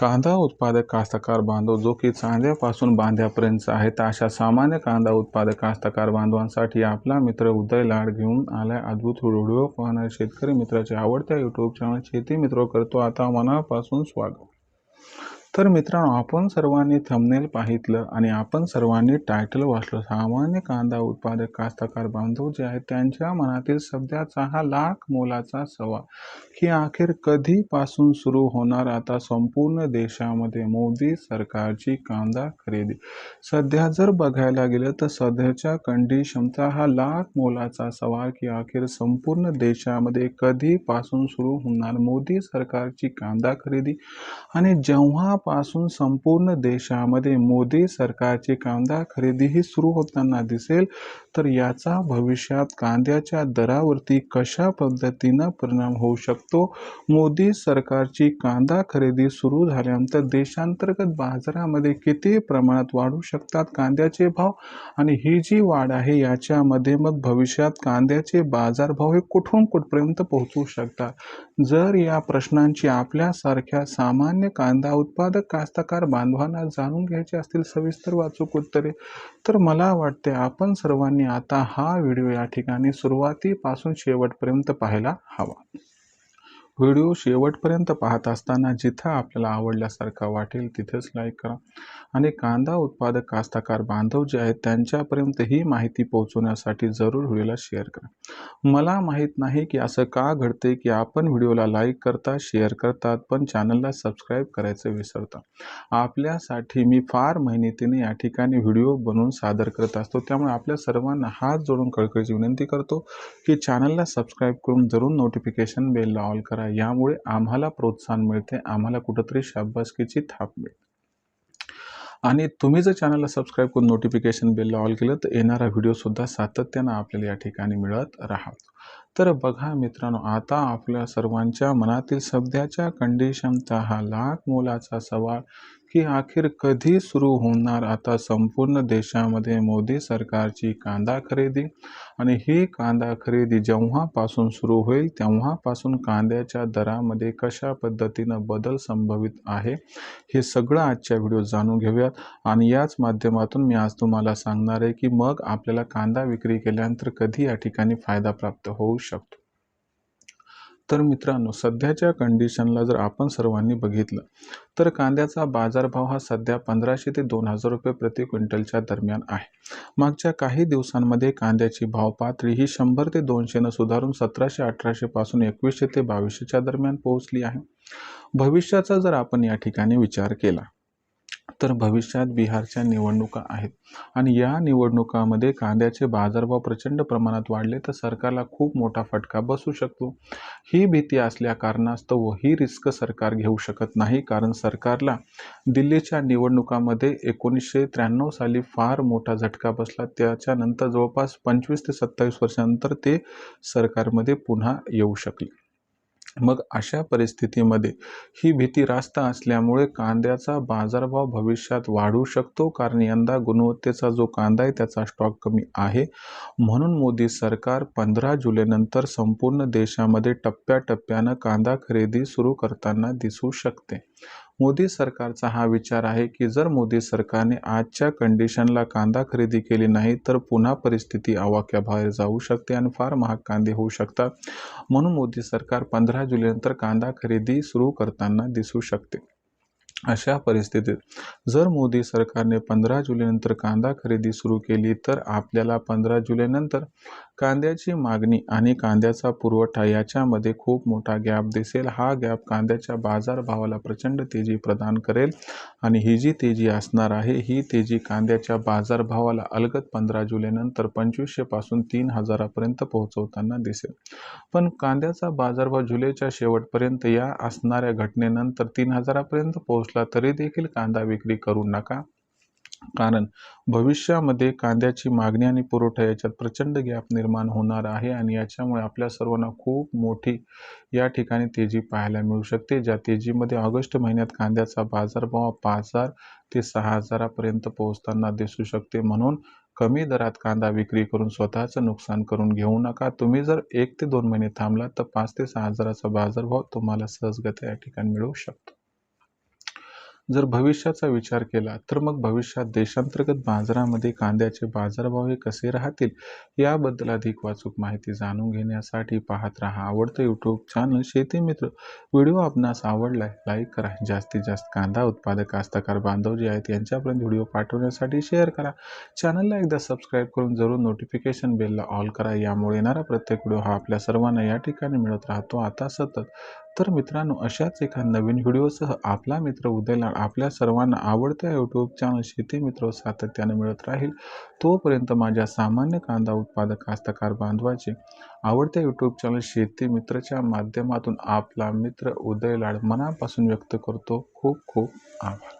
कांदा उत्पादक कास्तकार बांधव जो की चांद्यापासून बांध्यापर्यंत आहे तर अशा सामान्य कांदा उत्पादक कास्तकार बांधवांसाठी आपला मित्र उदय लाड घेऊन आलाय अद्भुत व्हिडिओ पाहणारे शेतकरी मित्राचे आवडत्या यूट्यूब चॅनल शेती मित्र करतो. आता मनापासून स्वागत. तर मित्रांनो आपण सर्वांनी थंबनेल पाहितलं आणि आपण सर्वांनी टायटल वाचलं. सामान्य कांदा उत्पादक कास्तकार बांधव जे आहेत त्यांच्या मनातील सध्याचा हा लाख मोलाचा सवाल की अखेर कधीपासून सुरू होणार आता संपूर्ण देशामध्ये मोदी सरकारची कांदा खरेदी? सध्या जर बघायला गेलं तर सध्याच्या कंडिशनचा हा लाख मोलाचा सवाल की अखेर संपूर्ण देशामध्ये कधीपासून सुरू होणार मोदी सरकारची कांदा खरेदी? आणि जेव्हा तेव्हापासून संपूर्ण देशामध्ये मोदी सरकारची कांदा खरेदीही सुरू होताना दिसेल. तर याचा भविष्यात कांद्याच्या दरावरती कशा पद्धतीनं परिणाम होऊ शकतो? मोदी सरकारची कांदा खरेदी सुरू झाल्यानंतर देशांतर्गत बाजारामध्ये किती प्रमाणात वाढू शकतात कांद्याचे भाव? आणि ही जी वाढ आहे याच्यामध्ये मग भविष्यात कांद्याचे बाजारभाव हे कुठून कुठपर्यंत पोहोचू शकतात? जर या प्रश्नांची आपल्यासारख्या सामान्य कांदा उत्पादक कास्तकार बांधवांना जाणून घ्यायचे असतील सविस्तर वाचूक उत्तरे तर मला वाटते आपण सर्वांनी आता हा व्हिडिओ या ठिकाणी सुरुवातीपासून शेवटपर्यंत पाहायला हवा. व्हिडिओ शेवटपर्यंत पाहत असताना जिथं आपल्याला आवडल्यासारखा वाटेल तिथेच लाईक करा. आणि कांदा उत्पादक कास्तकार बांधव जे आहेत त्यांच्यापर्यंत ही माहिती पोहोचवण्यासाठी जरूर व्हिडिओला शेअर करा. मला माहीत नाही की असं का घडते की आपण व्हिडिओला लाईक करता शेअर करतात पण चॅनलला सबस्क्राईब करायचं विसरता. आपल्यासाठी मी फार मेहनतीने या ठिकाणी व्हिडिओ बनवून सादर करत असतो. त्यामुळे आपल्या सर्वांना हात जोडून कळकळीची विनंती करतो की चॅनलला सबस्क्राईब करून जरूर नोटिफिकेशन बेलला ऑल करा. यामुळे आम्हाला प्रोत्साहन मिळते आम्हाला कुठंतरी शाबासकीची थाप मिळते. आणि तुम्ही जर चॅनलला सबस्क्राईब करून नोटिफिकेशन बेलला ऑल केलं तर येणारा व्हिडिओसुद्धा सातत्यानं आपल्याला या ठिकाणी मिळत राहतो तर बघा मित्रांनो आता आपल्या सर्वांच्या मनातील सध्याच्या कंडिशनचा हा लाख मोलाचा सवाल की अखेर कधी सुरू होणार आता संपूर्ण देशामध्ये मोदी सरकारची कांदा खरेदी? आणि ही कांदा खरेदी जेव्हापासून सुरू होईल तेव्हापासून कांद्याच्या दरामध्ये कशा पद्धतीनं बदल संभवित आहे हे सगळं आजच्या व्हिडिओ जाणून घेऊयात. आणि याच माध्यमातून मी आज तुम्हाला सांगणार आहे की मग आपल्याला कांदा विक्री केल्यानंतर कधी या ठिकाणी फायदा प्राप्त होऊ शकतो? तर मित्रांनो सध्याच्या कंडिशनला जर आपण सर्वांनी बघितलं तर कांद्याचा बाजारभाव हा सध्या पंधराशे ते दोन हजार रुपये प्रति क्विंटलच्या दरम्यान आहे. मागच्या काही दिवसांमध्ये कांद्याची भाव पातळी ही शंभर ते दोनशेनं सुधारून सतराशे अठराशे पासून एकवीसशे ते बावीसशेच्या दरम्यान पोहोचली आहे. भविष्याचा जर आपण या ठिकाणी विचार केला तर भविष्यात बिहारच्या निवडणुका आहेत. आणि या निवडणुकामध्ये कांद्याचे बाजारभाव प्रचंड प्रमाणात वाढले तर सरकारला खूप मोठा फटका बसू शकतो. ही भीती असल्या कारणास्तव ही रिस्क सरकार घेऊ शकत नाही कारण सरकारला दिल्लीच्या निवडणुकामध्ये एकोणीसशे त्र्याण्णव साली फार मोठा झटका बसला. त्याच्यानंतर जवळपास पंचवीस ते सत्तावीस वर्षानंतर ते सरकारमध्ये पुन्हा येऊ शकले. मग अशा परिस्थितीमध्ये ही भीती रास्त असल्यामुळे कांद्याचा बाजारभाव भविष्यात वाढू शकतो? कारण यंदा गुणवत्तेचा जो कांदा आहे त्याचा स्टॉक कमी आहे. म्हणून मोदी सरकार पंधरा जुलैनंतर संपूर्ण देशामध्ये टप्प्याटप्प्यानं कांदा खरेदी सुरू करताना दिसू शकते. मोदी सरकारचा हा विचार आहे की जर मोदी सरकारने आजच्या कंडिशनला कांदा खरेदी केली नाही तर पुन्हा परिस्थिती आवाक्याबाहेर जाऊ शकते आणि फार महाग कांदे होऊ शकतात. म्हणून मोदी सरकार पंधरा जुलैनंतर कांदा खरेदी सुरू करताना दिसू शकते. अशा परिस्थितीत जर मोदी सरकारने पंधरा जुलैनंतर कांदा खरेदी सुरू केली तर आपल्याला पंधरा जुलैनंतर कांद्याची मागणी आणि कांद्याचा पुरवठा याच्यामध्ये खूप मोठा गॅप दिसेल. हा गॅप कांद्याच्या बाजारभावाला प्रचंड तेजी प्रदान करेल आणि ही जी तेजी असणार आहे ही तेजी कांद्याच्या बाजारभावाला अलगद पंधरा जुलैनंतर पंचवीसशेपासून तीन हजारापर्यंत पोहोचवताना दिसेल. पण कांद्याचा बाजारभाव जुलैच्या शेवटपर्यंत या असणाऱ्या घटनेनंतर तीन हजारापर्यंत पोहोच पोहोचला तरी देखील कांदा विक्री करू नका. कारण भविष्यामध्ये कांद्याची मागणी आणि पुरवठा याच्यात प्रचंड गॅप निर्माण होणार आहे आणि याच्यामुळे आपल्या सर्वांना खूप मोठी या ठिकाणी तेजी पाहायला मिळू शकते. ज्या तेजीमध्ये ऑगस्ट महिन्यात कांद्याचा बाजारभाव पाच हजार ते सहा हजारापर्यंत पोहोचताना दिसू शकते. म्हणून कमी दरात कांदा विक्री करून स्वतःचं नुकसान करून घेऊ नका. तुम्ही जर एक ते दोन महिने थांबला तर पाच ते सहा हजाराचा बाजारभाव तुम्हाला सहजगत्या या ठिकाणी मिळू शकतो. जर भविष्याचा विचार केला तर मग भविष्यात देशांतर्गत बाजारामध्ये कांद्याचे बाजारभाव हे कसे राहतील याबद्दल अधिक वाचूक माहिती जाणून घेण्यासाठी पाहत राहा. आवडतं यूट्यूब चॅनल शेती मित्र. व्हिडिओ आपणास आवडलाय लाईक करा. जास्तीत जास्त कांदा उत्पादक कास्तकार बांधव जे आहेत यांच्यापर्यंत व्हिडिओ पाठवण्यासाठी शेअर करा. चॅनलला एकदा सबस्क्राईब करून जरूर नोटिफिकेशन बेलला ऑल करा. यामुळे येणारा प्रत्येक व्हिडिओ हा आपल्या सर्वांना या ठिकाणी मिळत राहतो. आता सतत तर मित्रांनो अशाच एका नवीन व्हिडिओसह आपला मित्र उदयलाड आपल्या सर्वांना आवडत्या यूट्यूब चॅनल शेती मित्र सातत्याने मिळत राहील. तोपर्यंत माझ्या सामान्य कांदा उत्पादक कास्तकार बांधवाचे आवडत्या यूट्यूब चॅनल शेती मित्रच्या माध्यमातून आपला मित्र उदयलाड मनापासून व्यक्त करतो खूप खूप आभार.